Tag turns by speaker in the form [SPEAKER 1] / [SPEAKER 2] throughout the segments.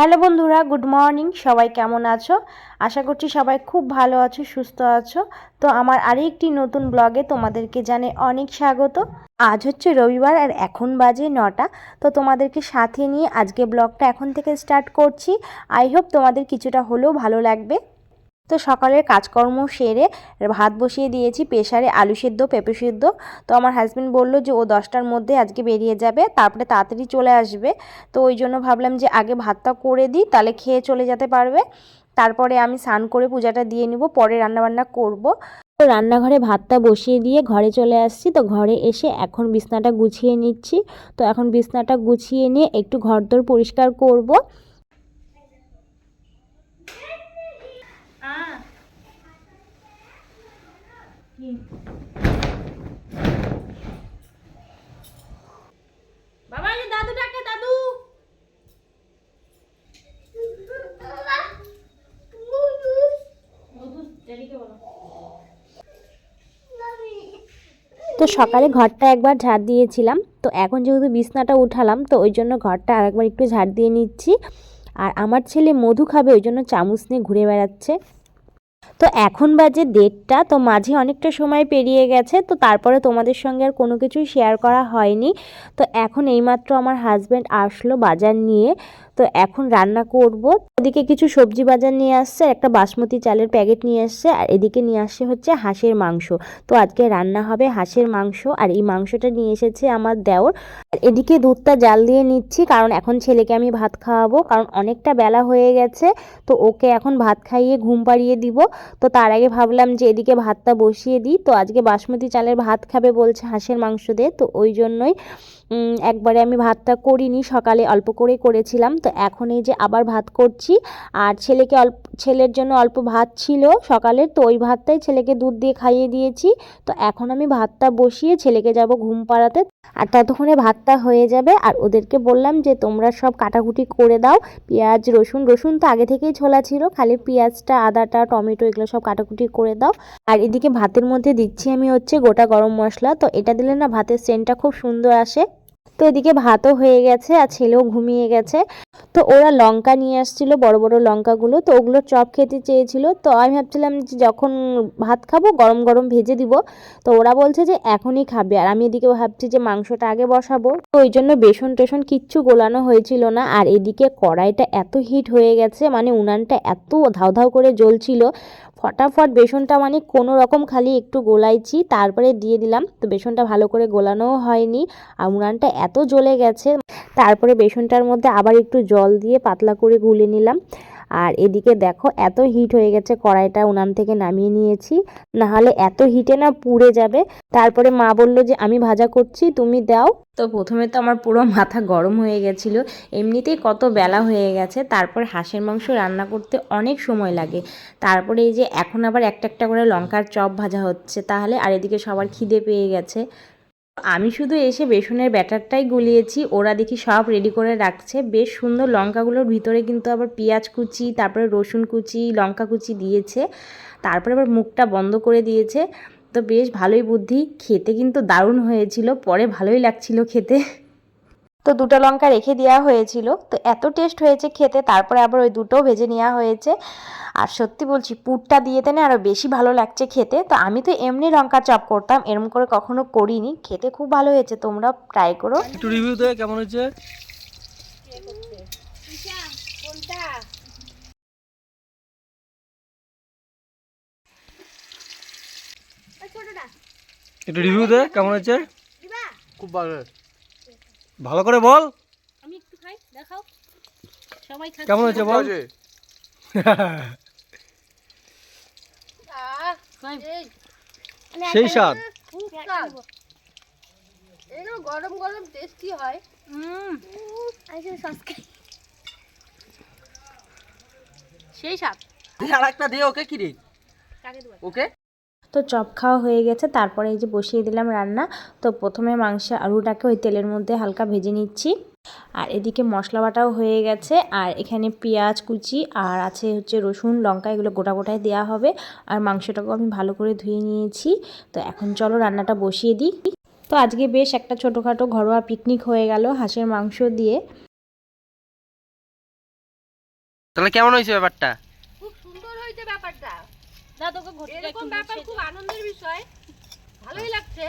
[SPEAKER 1] Hello বন্ধুরা, good morning. সবাই কেমন আছো? আশা করছি সবাই খুব ভালো আছো, সুস্থ আছো। তো আমার আরেকটি নতুন ব্লগে তোমাদেরকে জানে অনেক স্বাগত। আজ হচ্ছে রবিবার আর এখন বাজে নটা। তো তোমাদেরকে সাথে নিয়ে আজকে ব্লগটা এখন থেকে স্টার্ট করছি। আই হোপ তোমাদের কিছুটা হলেও ভালো লাগবে। তো সকালের কাজকর্ম সেরে ভাত বসিয়ে দিয়েছি প্রেশারে আলু সেদ্ধ, পেঁপে সেদ্ধ। তো আমার হাজব্যান্ড বলল যে, ও দশটার মধ্যে আজকে বেরিয়ে যাবে, তারপরে তাড়াতাড়ি চলে আসবে। তো ওই জন্য ভাবলাম যে, আগে ভাতটা করে দিই, তাহলে খেয়ে চলে যেতে পারবে। তারপরে আমি স্নান করে পূজাটা দিয়ে নিব, পরে রান্নাবান্না করব। তো রান্নাঘরে ভাতটা বসিয়ে দিয়ে ঘরে চলে আসছি। তো ঘরে এসে এখন বিছনাটা গুছিয়ে নিচ্ছি। তো এখন বিছনাটা গুছিয়ে নিয়ে একটু ঘরদোর পরিষ্কার করব। তো সকালে ঘরটা একবার ঝাড় দিয়েছিলাম, তো এখন যেহেতু বিছনাটা উঠালাম, তো ওই জন্য ঘরটা আরেকবার একটু ঝাড় দিয়ে নিচ্ছি। আর আমার ছেলে মধু খাবে, ওই জন্য চামচ নিয়ে ঘুরে বেড়াচ্ছে। তো এখন বাজে দেড়টা, তো মাঝে অনেকটা সময় পেরিয়ে গেছে, তো তারপরে তোমাদের সঙ্গে আর কোনো কিছুই শেয়ার করা হয়নি। তো এখন এইমাত্র আমার হাজব্যান্ড আসলো বাজার নিয়ে তো এখন রান্না করব। ওদিকে কিছু সবজি বাজার নিয়ে আসছে, একটা বাসমতি চালের প্যাকেট নিয়ে আসছে, আর এদিকে নিয়ে আসছে হচ্ছে হাঁসের মাংস। তো আজকে রান্না হবে হাঁসের মাংস, আর এই মাংসটা নিয়ে এসেছে আমার দেওর। এদিকে দুধটা জাল দিয়ে নিচ্ছি, কারণ এখন ছেলেকে আমি ভাত খাওয়াবো, কারণ অনেকটা বেলা হয়ে গেছে। তো ওকে এখন ভাত খাইয়ে ঘুম পাড়িয়ে দিব। তো তার আগে ভাবলাম যে এদিকে ভাতটা বসিয়ে দিই। তো আজকে বাসমতি চালের ভাত খাবে বলছে হাঁসের মাংস দিয়ে তো ওই জন্যই একবারে আমি ভাতটা করিনি, সকালে অল্প করেই করেছিলাম। তো এখন এই যে আবার ভাত করছি, আর ছেলেকে অল্প, ছেলের জন্য অল্প ভাত ছিল সকালের, তো ওই ভাতটাই ছেলেকে দুধ দিয়ে খাইয়ে দিয়েছি। তো এখন আমি ভাতটা বসিয়ে ছেলেকে যাব ঘুম পাড়াতে, আর ততক্ষণে ভাতটা হয়ে যাবে। আর ওদেরকে বললাম যে, তোমরা সব কাটাকুটি করে দাও, পেঁয়াজ, রসুন রসুন তো আগে থেকেই ছোলা ছিল, খালি পেঁয়াজটা, আদাটা, টমেটো এগুলো সব কাটাকুটি করে দাও। আর এদিকে ভাতের মধ্যে দিচ্ছি আমি হচ্ছে গোটা গরম মশলা। তো এটা দিলে না ভাতের সেন্টটা খুব সুন্দর আসে। তো এদিকে ভাতও হয়ে গেছে আর ছেলেও ঘুমিয়ে গেছে। তো ওরা লঙ্কা নিয়ে আসছিল, বড় বড় লঙ্কাগুলো। তো ওগুলো চপ খেতে চেয়েছিল। তো আমি ভাবছিলাম যে যখন ভাত খাব, গরম গরম ভেজে দিব। তো ওরা বলছে যে এখনই খাবে। আর আমি এদিকে ভাবছি যে মাংসটা আগে বসাবো। তো ওই জন্য বেসন টেসন কিচ্ছু গোলানো হয়েছিল না। আর এদিকে কড়াইটা এত হিট হয়ে গেছে মানে উনানটা এত ধাউ ধাউ করে জ্বলছিল। ফটাফট বেসনটা মানে কোনো রকম খালি একটু গোলাইছি, তারপরে দিয়ে দিলাম। তো বেসনটা ভালো করে গোলানোও হয়নি, আর উনানটা এত জ্বলে গেছে। তারপরে বেসনটার মধ্যে আবার একটু জল দিয়ে পাতলা করে গুলে নিলাম। আর এদিকে দেখো, এত হিট হয়ে গেছে, কড়াইটা উনান থেকে নামিয়ে নিয়েছি। নাহলে এত হিটে না পুড়ে যাবে। তারপরে মা বলল যে, আমি ভাজা করছি, তুমি দাও। তো প্রথমে তো আমার পুরো মাথা গরম হয়ে গেছিল। এমনিতেই কত বেলা হয়ে গেছে। তারপর হাঁসের মাংস রান্না করতে অনেক সময় লাগে। তারপরে এই যে, এখন আবার একটা একটা করে লঙ্কার চপ ভাজা হচ্ছে। তাহলে আর এদিকে সবার খিদে পেয়ে গেছে। আমি শুধু এসে বেসনের ব্যাটারটাই গুলিয়েছি, ওরা দেখি সব রেডি করে রাখছে। বেশ সুন্দর লঙ্কাগুলোর ভিতরে কিন্তু আবার পেঁয়াজ কুচি, তারপরে রসুন কুচি, লঙ্কা কুচি দিয়েছে। তারপরে আবার মুখটা বন্ধ করে দিয়েছে। তো বেশ ভালোই বুদ্ধি। খেতে কিন্তু দারুণ হয়েছিল, পরে ভালোই লাগছিল খেতে। তো দুটো লঙ্কা রেখে দেওয়া হয়েছিল। তো এত টেস্ট হয়েছে খেতে তারপরে আবার ওই দুটো ভেজে নেওয়া হয়েছে। আর সত্যি বলছি পুরটা দিয়ে দেনে আরও বেশি ভালো লাগছে খেতে। তো আমি তো এমনি লঙ্কা চপ করতাম এরম করে কখনো করিনি। খেতে খুব ভালো হয়েছে তোমরা ট্রাই করো।
[SPEAKER 2] একটু রিভিউ দে কেমন হচ্ছে একটু রিভিউ দে কেমন হচ্ছে খুব ভালো ভালো করে বল।
[SPEAKER 3] আমি একটু খাই দেখাও। সবাই খাচ্ছে
[SPEAKER 2] কেমন হচ্ছে বল? সেই স্বাদ।
[SPEAKER 4] এগুলো গরম গরম টেস্টি হয়।
[SPEAKER 3] হুম। সেই স্বাদ।
[SPEAKER 2] আর একটা দে ওকে কি রে? ওকে?
[SPEAKER 1] তো চপ খাওয়া হয়ে গেছে। তারপরে এই যে বসিয়ে দিলাম রান্না। তো প্রথমে মাংস আলুটাকে ওই তেলের মধ্যে হালকা ভেজে নিচ্ছি। আর এদিকে মশলা বাটাও হয়ে গেছে। আর এখানে পেঁয়াজ, কুচি আর আছে হচ্ছে রসুন, লঙ্কা এগুলো গোটা গোটায় দেওয়া হবে। আর মাংসটাকেও আমি ভালো করে ধুয়ে নিয়েছি। তো এখন চলো রান্নাটা বসিয়ে দিই। তো আজকে বেশ একটা ছোটোখাটো ঘরোয়া পিকনিক হয়ে গেল হাঁসের মাংস দিয়ে।
[SPEAKER 5] তাহলে কেমন হয়েছে ব্যাপারটা
[SPEAKER 4] খুব সুন্দর হয়েছে ব্যাপারটা
[SPEAKER 3] না তোকে
[SPEAKER 4] এরকম ব্যাপার খুব আনন্দের বিষয়। ভালোই লাগছে।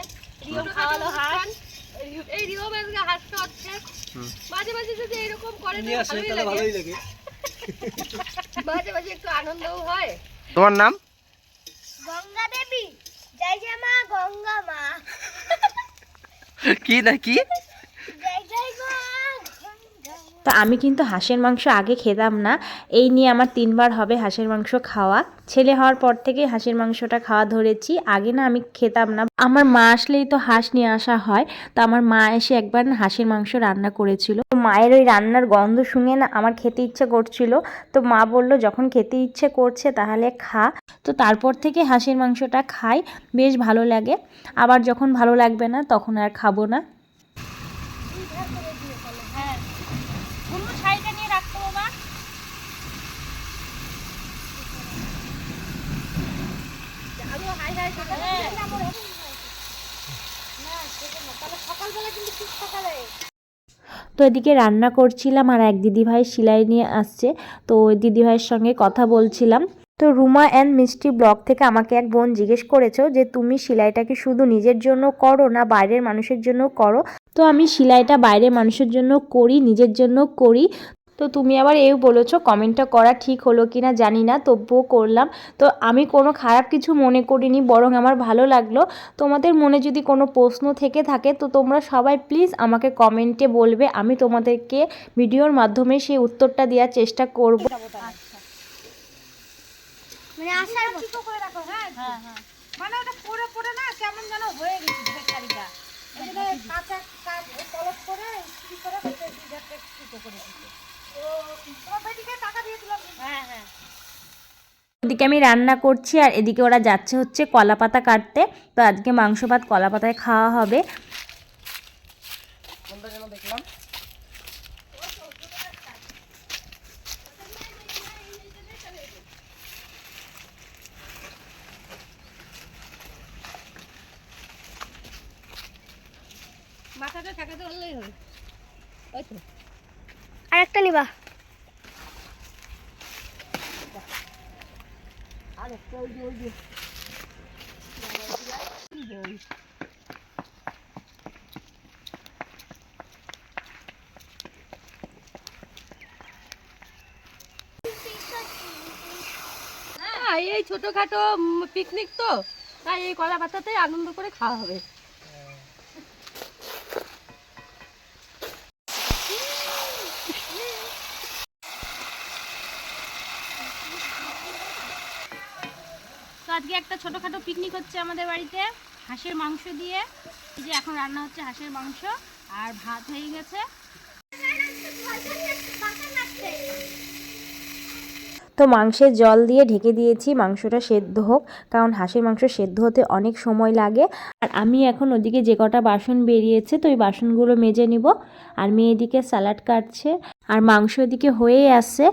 [SPEAKER 3] রিও খাওয়ালো হাঁস।
[SPEAKER 4] এই- রিও আজকে হাসতে হচ্ছে। মাঝে মাঝে যদি এরকম করে
[SPEAKER 2] তাহলে ভালোই লাগে।
[SPEAKER 4] মাঝে মাঝে একটু আনন্দও হয়।
[SPEAKER 5] তোমার নাম?
[SPEAKER 6] গঙ্গা দেবী। জয় জয় মা গঙ্গা মা।
[SPEAKER 5] কি না কি?
[SPEAKER 6] জয় জয়।
[SPEAKER 1] তো আমি কিন্তু হাঁসের মাংস আগে খেতাম না। এই নিয়ে আমার তিনবার হবে হাঁসের মাংস খাওয়া। ছেলে হওয়ার পর থেকে হাঁসের মাংসটা খাওয়া ধরেছি। আগে না আমি খেতাম না। আমার মা আসলেই তো হাঁস নিয়ে আসা হয়। তো আমার মা এসে একবার হাঁসের মাংস রান্না করেছিল। তো মায়ের ওই রান্নার গন্ধ শুনে না আমার খেতে ইচ্ছে করছিল। তো মা বলল, যখন খেতে ইচ্ছে করছে তাহলে খা। তো তারপর থেকে হাঁসের মাংসটা খাই। বেশ ভালো লাগে। আবার যখন ভালো লাগবে না তখন আর খাব না
[SPEAKER 3] হ্যাঁ অন্য শাড়িটা নিয়ে রাখতো বাবা
[SPEAKER 4] আরও হাই হাই করে
[SPEAKER 3] হ্যাঁ।
[SPEAKER 6] সকালবেলা কিন্তু খুব সকালে
[SPEAKER 1] তো এদিকে রান্না করছিলাম আর এক দিদিভাই সেলাই নিয়ে আসছে। তো ওই দিদিভাইয়ের সঙ্গে কথা বলছিলাম। তো রুমা অ্যান্ড মিষ্টি ব্লগ থেকে আমাকে এক বোন জিজ্ঞেস করেছ যে, তুমি সেলাইটা কি শুধু নিজের জন্য করো না বাইরের মানুষের জন্য করো? তো আমি সেলাইটা বাইরের মানুষের জন্য করি, নিজের জন্য করি। তো তুমি আবার এও বলেছ কমেন্টটা করা ঠিক হলো কি না জানি না তবুও করলাম। তো আমি কোনো খারাপ কিছু মনে করিনি বরং আমার ভালো লাগল। তোমাদের মনে যদি কোনো প্রশ্ন থেকে থাকে তো তোমরা সবাই প্লিজ আমাকে কমেন্টে বলবে। আমি তোমাদেরকে ভিডিওর মাধ্যমে সেই উত্তরটা দেওয়ার চেষ্টা করব।
[SPEAKER 6] মানে আসার
[SPEAKER 3] করে রাখো হ্যাঁ? হ্যাঁ হ্যাঁ। মানে ওটা পরে পরে না কেমন যেন হয়ে গেছে শাড়িটা। কাঁচা কাজ কলপ করে ইস্ত্রি করে ছোট করে দিতে
[SPEAKER 1] এদিকে আমি রান্না করছি আর এদিকে ওরা যাচ্ছে হচ্ছে কলা পাতা কাটতে। তো আজকে মাংস ভাত কলা পাতায় খাওয়া হবে।
[SPEAKER 4] মাথাটা পারলেই হবে। ওই তো।
[SPEAKER 6] আরেকটা নিবা।
[SPEAKER 4] হ্যাঁ এই ছোটখাটো পিকনিক তো। তাই এই কলা পাতাতে আনন্দ করে খাওয়া হবে।
[SPEAKER 3] আজকে একটা ছোটোখাটো পিকনিক হচ্ছে আমাদের বাড়িতে, হাঁসের মাংস দিয়ে। এই যে এখন রান্না হচ্ছে হাঁসের মাংস, আর ভাত হয়ে গেছে।
[SPEAKER 1] তো মাংসের জল দিয়ে ঢেকে দিয়েছি, মাংসটা সেদ্ধ হোক, কারণ হাঁসের মাংস সেদ্ধ হতে অনেক সময় লাগে। আর আমি এখন ওদিকে যে কটা বাসন বেরিয়েছে, তো ওই বাসনগুলো মেজে নিব। আর মেয়ে এদিকে স্যালাড কাটছে, আর মাংস এদিকে হয়েই আসছে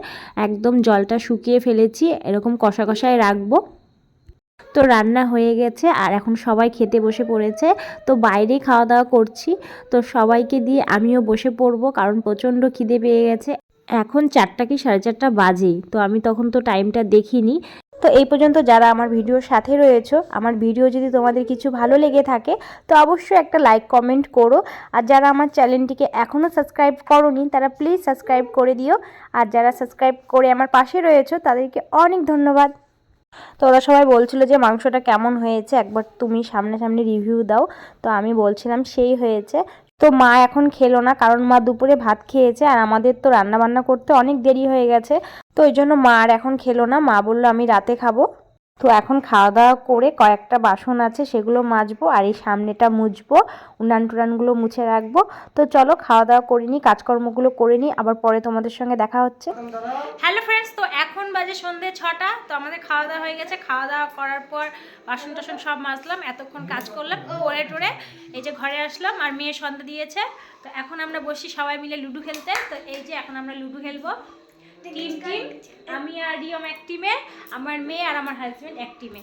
[SPEAKER 1] একদম জলটা শুকিয়ে ফেলেছি, এরকম কষা কষায় রাখব। তো রান্না হয়ে গেছে আর এখন সবাই খেতে বসে পড়েছে। তো বাইরেই খাওয়া দাওয়া করছি। তো সবাইকে দিয়ে আমিও বসে পড়ব কারণ প্রচণ্ড খিদে পেয়ে গেছে। এখন চারটা কি সাড়ে চারটা বাজেই, তো আমি তখন তো টাইমটা দেখিনি। তো এই পর্যন্ত যারা আমার ভিডিওর সাথে রয়েছো, আমার ভিডিও যদি তোমাদের কিছু ভালো লেগে থাকে, তো অবশ্যই একটা লাইক কমেন্ট করো। আর যারা আমার চ্যানেলটিকে এখনও সাবস্ক্রাইব করোনি, তারা প্লিজ সাবস্ক্রাইব করে দিও। আর যারা সাবস্ক্রাইব করে আমার পাশে রয়েছো, তাদেরকে অনেক ধন্যবাদ। তো ওরা সবাই বলছিল যে মাংসটা কেমন হয়েছে, একবার তুমি সামনে সামনে রিভিউ দাও। তো আমি বলছিলাম সেই হয়েছে। তো মা এখন খেলো না, কারণ মা দুপুরে ভাত খেয়েছে আর আমাদের তো রান্না বান্না করতে অনেক দেরি হয়ে গেছে। তো ওই জন্য মা আর এখন খেলো না। মা বলল, আমি রাতে খাব। তো এখন খাওয়া দাওয়া করে কয়েকটা বাসন আছে, সেগুলো মাজবো আর এই সামনেটা মুছবো উনান টুনানগুলো মুছে রাখব। তো চলো খাওয়া দাওয়া করে নিই, কাজকর্মগুলো করে নিই, আবার পরে তোমাদের সঙ্গে দেখা হচ্ছে।
[SPEAKER 3] হ্যালো ফ্রেন্ডস তো এখন বাজে সন্ধে ছটা, তো আমাদের খাওয়া দাওয়া হয়ে গেছে। খাওয়া দাওয়া করার পর বাসন টাসন সব মাজলাম, এতক্ষণ কাজ করলাম, করে টোরে এই যে ঘরে আসলাম, আর মেয়ে সন্ধ্যা দিয়েছে। তো এখন আমরা বসি সবাই মিলে লুডো খেলতে, তো এই যে এখন আমরা লুডো খেলব। টিম টিম আমি আর রিয়ম এক টিমে আমার মেয়ে আর আমার হাজবেন্ড এক টিমে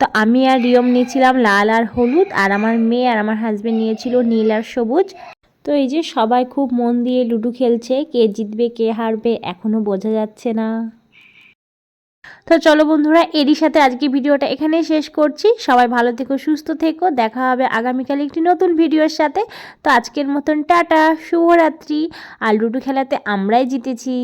[SPEAKER 1] তো আমি আর রিয়ম নিয়েছিলাম লাল আর হলুদ আর আমার মেয়ে আর আমার হাজবেন্ড নিয়েছিল নীল আর সবুজ। তো এই যে সবাই খুব মন দিয়ে লুডো খেলছে কে জিতবে কে হারবে এখনও বোঝা যাচ্ছে না। তো চলো বন্ধুরা, এরই সাথে আজকে ভিডিওটা এখানে শেষ করছি। সবাই ভালো থেকো, সুস্থ থেকো। দেখা হবে আগামীকাল একটি নতুন ভিডিওর সাথে। তো আজকের মতন টাটা, শুভরাত্রি। আর লুডু খেলাতে আমরাই জিতেছি।